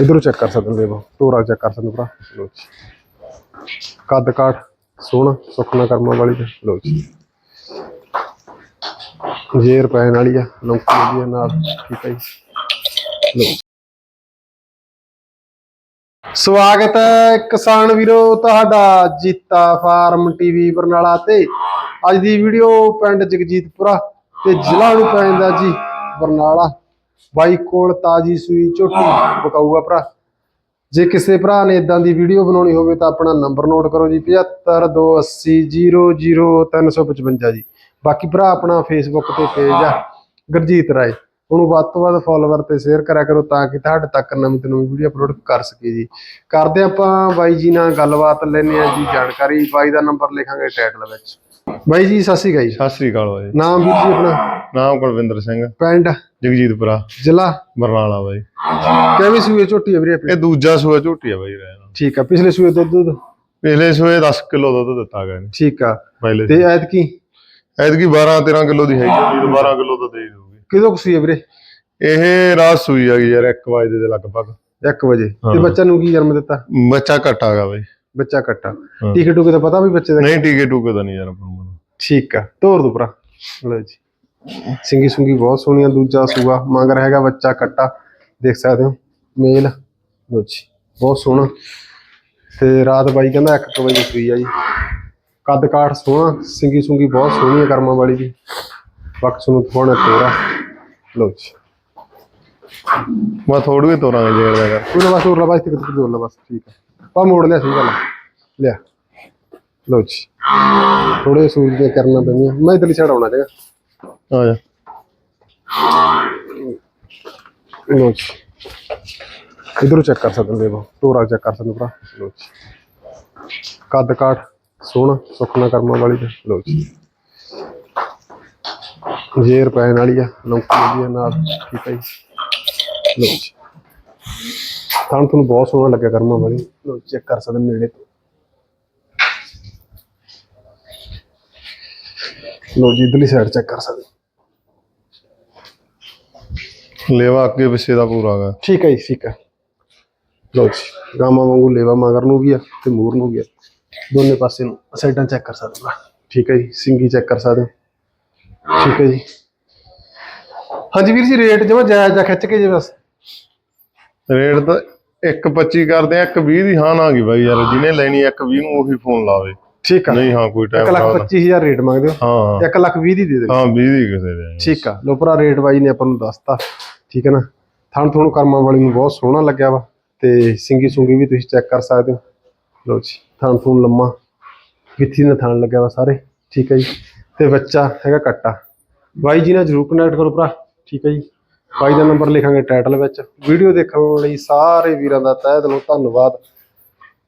ਇਧਰੋਂ ਚੈੱਕ ਕਰ ਸਕਦੇ ਹੋ ਤੋਰਾ ਚੈੱਕ ਕਰ ਸਕਦੇ ਭਰਾ। ਲੋ ਜੀ। ਕੱਦ ਕਾਠ ਸੋਹਣਾ ਸੁਖਨਾ ਕਰਮਾਂ ਵਾਲੀ ਤੇ। ਲੋ ਜੀ। ਜੇਰ ਪੈਣ ਵਾਲੀ ਆ ਲੌਂਕੀ ਦੀ ਨਾਲ, ਠੀਕ ਹੈ ਜੀ। ਲੋ ਸਵਾਗਤ ਹੈ ਕਿਸਾਨ ਵੀਰੋ, ਤੁਹਾਡਾ ਜੀਤਾ ਫਾਰਮ ਟੀਵੀ ਬਰਨਾਲਾ ਤੇ। ਅੱਜ ਦੀ ਵੀਡੀਓ ਪਿੰਡ ਜਗਜੀਤਪੁਰਾ ਤੇ ਜ਼ਿਲ੍ਹਾ ਨੂੰ ਪੈਂਦਾ ਜੀ ਬਰਨਾਲਾ। ਬਾਈ ਕੋਲ ਤਾਜੀ ਸੂਈ ਝੋਟੀ ਪਕਾਊਗਾ ਭਰਾ। ਜੇ ਕਿਸੇ ਭਰਾ ਨੇ ਇਦਾਂ ਦੀ ਵੀਡੀਓ ਬਣਾਉਣੀ ਹੋਵੇ ਤਾਂ ਆਪਣਾ ਨੰਬਰ ਨੋਟ ਕਰੋ ਜੀ 7528000355 ਜੀ। ਬਾਕੀ ਭਰਾ ਆਪਣਾ ਫੇਸਬੁੱਕ ਤੇ ਪੇਜ ਆ ਗੁਰਜੀਤ ਰਾਏ। ਉਹਨੂੰ ਵੱਧ ਤੋਂ ਵੱਧ ਫੋਲੋਵਰ ਤੇ ਸ਼ੇਅਰ ਕਰਿਆ ਕਰੋ ਤਾਂ ਕਿ ਤੁਹਾਡੇ ਤੱਕ ਨਵੀਂ ਤੋਂ ਨਵੀਂ ਵੀਡੀਓ ਅਪਲੋਡ ਕਰ ਸਕੀਏ ਜੀ। ਕਰਦੇ ਆਪਾਂ ਬਾਈ ਜੀ ਨਾਲ ਗੱਲਬਾਤ ਲੈਣੇ ਆ ਜੀ ਜਾਣਕਾਰੀ। ਬਾਈ ਦਾ ਨੰਬਰ ਲਿਖਾਂਗੇ ਟਾਈਟਲ ਵਿੱਚ। ਬਾਈ ਜੀ ਸਤਿ ਸ਼੍ਰੀ ਅਕਾਲ ਜੀ। ਸਤਿ ਸ੍ਰੀ ਅਕਾਲ ਬਾਈ ਨਾਮ ਵੀਰ ਜੀ ਆਪਣਾ? ਨਾਮ ਕੁਲਵਿੰਦਰ ਸਿੰਘ। ਪਿੰਡ? ਜਗਜੀਤਪੁਰਾ। ਜ਼ਿਲ੍ਹਾ? ਬਰਨਾਲਾ ਬਾਈ। ਕਿਵੇਂ ਸੂਏ ਝੋਟੀ ਆ ਵੀਰੇ ਆਪਣੀ? ਇਹ ਦੂਜਾ ਸੂਆ ਝੋਟੀ ਆ ਬਾਈ ਰਹਿਣਾ ਠੀਕ ਆ ਪਿਛਲੇ ਸੂਏ ਦੁੱਧ ਦੁੱਧ? ਪਿਛਲੇ ਸੂਏ 10 ਕਿਲੋ ਦੁੱਧ ਦਿੱਤਾ ਗਿਆ ਨੇ ਠੀਕ ਆ। ਪਹਿਲੇ ਤੇ ਐਤਕੀ? ਐਤਕੀ 12 13 ਕਿਲੋ ਦੀ ਹੈਗੀ। ਜੀ 12 ਕਿਲੋ ਤਾਂ ਦੇ ਹੀ ਦਊਗੀ। ਕਿਦੋਂ ਕੁ ਆ ਵੀਰੇ? ਇਹ ਰਾਤ ਸੂਈ ਆ ਗਈ ਯਾਰ 1 ਵਜੇ ਦੇ ਲਗਭਗ। 1 ਵਜੇ। ਤੇ। ਬੱਚਾ ਨੂੰ ਕੀ ਜਨਮ ਦਿੱਤਾ? ਬੱਚਾ ਘਟਾ ਗਾ ਬਾਈ। ਬੱਚਾ ਕੱਟਾ। ਟੀਕੇ ਟੂਕੇ ਦਾ ਪਤਾ ਵੀ ਬੱਚੇ ਦਾ ਨਹੀਂ ਟੀਕੇ ਟੂਕੇ ਦਾ ਨਹੀਂ ਯਾਰ ਆਪਾਂ ਨੂੰ ਪਤਾ। ਠੀਕ ਆ। ਤੋਰ ਦੋ ਭਰਾ। ਲਓ ਜੀ। ਸਿੰਗੀ ਸੁੰਗੀ ਬਹੁਤ ਸੋਹਣੀਆ, ਦੂਜਾ ਸੂਆ ਮੰਗ ਹੈਗਾ ਬੱਚਾ ਕੱਟਾ, ਦੇਖ ਸਕਦੇ ਹੋ, ਮੇਲ ਲਓ ਜੀ ਬਹੁਤ ਸੋਹਣਾ। ਤੇ ਰਾਤ ਬਾਈ ਕਹਿੰਦਾ 1 ਵਜੇ ਸੂਈ ਆ ਜੀ। ਕੱਦ ਕਾਠ ਸੋਹਣਾ, ਸਿੰਗੀ ਸੁੰਗੀ ਬਹੁਤ ਸੋਹਣੀ ਆ ਕਰਮਾਂ ਵਾਲੀ ਦੀ ਬਾਕੀ ਤੁਹਾਨੂੰ ਥੋੜਾ ਤੋਰਾ ਲਓ ਜੀ ਮੈਂ ਥੋੜੂ ਹੀ ਤੋਰਾਂਗੇ ਜੇੜ ਦਾ ਕਰ। ਉਹਨੇ ਬਸ ਹੋਰ ਲਵਾ ਇੱਥੇ ਕਿਤੇ ਹੋਰ ਬਸ, ਠੀਕ ਹੈ ਪਾ ਮੋੜ ਲਿਆ, ਸਹੀ ਗੱਲ ਆ। ਲਿਆ। ਲਓ ਜੀ ਥੋੜੇ ਸੂਰਜ ਦੇ ਕਰਨਾ ਪੈਂਦੀਆਂ। ਮੈਂ ਇਧਰਲੀ ਸਾਈਡ ਆਉਣਾ ਜਗਾ ਆ ਜਾ ਲਓ ਜੀ ਇਧਰੋਂ ਚੈੱਕ ਕਰ ਸਕਦੇ ਹੋ ਤੋਰਾ ਚੈੱਕ ਕਰ ਸਕਦੇ ਭਰਾ ਲਓ ਜੀ ਕੱਦ ਕਾਠ ਸੋਹਣਾ ਸੁਖਨਾ ਕਰਮਾਂ ਵਾਲੀ ਤੇ ਲਓ ਜੀ ਜੇਰ ਪੈਣ ਵਾਲੀ ਆ ਲੌਂਕੀ ਦੀ ਨਾਲ ਠੀਕ ਹੈ ਜੀ ਲਓ ਜੀ ਤਾਂ ਤੁਹਾਨੂੰ ਬਹੁਤ ਸੋਹਣਾ ਲੱਗਿਆ ਕਰਮਾਂ ਵਾਲੀ ਲਓ ਚੈੱਕ ਕਰ ਸਕਦੇ ਨੇੜੇ ਤੋਂ ਲਓ ਜੀ ਇਧਰਲੀ ਸਾਈਡ ਚੈੱਕ ਕਰ ਸਕਦੇ। ਲੇਵਾ ਅੱਗੇ ਪਿੱਛੇ ਦਾ ਪੂਰਾ ਗਾ ਠੀਕ ਹੈ ਜੀ ਠੀਕ ਹੈ। ਲਓ ਜੀ ਗਾਮਾ ਵਾਂਗੂ ਲੇਵਾ ਮਗਰ ਨੂੰ ਵੀ ਆ ਤੇ ਮੂਰ ਨੂੰ ਵੀ ਆ। ਦੋਨੇ ਪਾਸੇ ਨੂੰ ਸਾਈਡਾਂ ਚੈੱਕ ਕਰ ਸਕਦੇ ਹੋ। ਠੀਕ ਹੈ ਜੀ ਸਿੰਗੀ ਚੈੱਕ ਕਰ ਸਕਦੇ ਹੋ। ਠੀਕ ਹੈ ਜੀ। ਹਾਂਜੀ ਵੀਰ ਜੀ ਰੇਟ ਜਮਾ ਜਾਇਜ਼ ਜਾਂ ਖਿੱਚ ਕੇ ਜੇ ਬਸ। ਰੇਟ ਤਾਂ 1.25 ਕਰਦੇ ਆ 1.20 ਦੀ ਹਾਂ ਨਾ ਗਈ ਬਾਈ ਯਾਰ ਜਿਹਨੇ ਲੈਣੀ 1.20 ਨੂੰ ਉਹੀ ਫੋਨ ਲਾਵੇ। ਠੀਕ ਆ। ਨਹੀਂ ਹਾਂ ਕੋਈ 1 ਟਾਈਮ ਲੱਖ 25000 ਰੇਟ ਮੰਗਦੇ ਹੋ? ਹਾਂ। 1 ਲੱਖ 20 ਦੀ ਦੇ ਦੇ ਹਾਂ 20 ਦੀ ਕਿਸੇ ਦੇ। ਠੀਕ ਆ। ਲੋ ਭਰਾ ਰੇਟ ਬਾਈ ਨੇ ਆਪਾਂ ਨੂੰ ਦੱਸਤਾ। ਠੀਕ ਹੈ ਨਾ? ਥਣ ਥਣ ਕਰਮਾਂ ਵਾਲੀ ਨੂੰ ਬਹੁਤ ਸੋਹਣਾ ਲੱਗਿਆ ਵਾ। ਤੇ ਸਿੰਗੀ ਸੁੰਗੀ ਵੀ ਤੁਸੀਂ ਚੈੱਕ ਕਰ ਸਕਦੇ ਹੋ। ਲੋ ਜੀ ਥਣ ਥਣ ਲੰਮਾ। ਗਿੱਠੀ ਨਾਲ ਥਣ ਲੱਗਿਆ ਵਾ ਸਾਰੇ। ਠੀਕ ਹੈ ਜੀ। ਤੇ ਬੱਚਾ ਹੈਗਾ ਕੱਟਾ। ਬਾਈ ਜੀ ਨਾਲ ਜਰੂਰ ਕਨੈਕਟ ਕਰੋ ਭਰਾ। ਠੀਕ ਹੈ ਜੀ। ਬਾਈ ਦਾ ਨੰਬਰ ਲਿਖਾਂਗੇ ਟਾਈਟਲ ਵਿੱਚ। ਵੀਡੀਓ ਦੇਖਣ ਲਈ ਸਾਰੇ ਵੀਰਾਂ ਦਾ ਤਹਿ ਦਿਲੋਂ ਧੰਨਵਾਦ।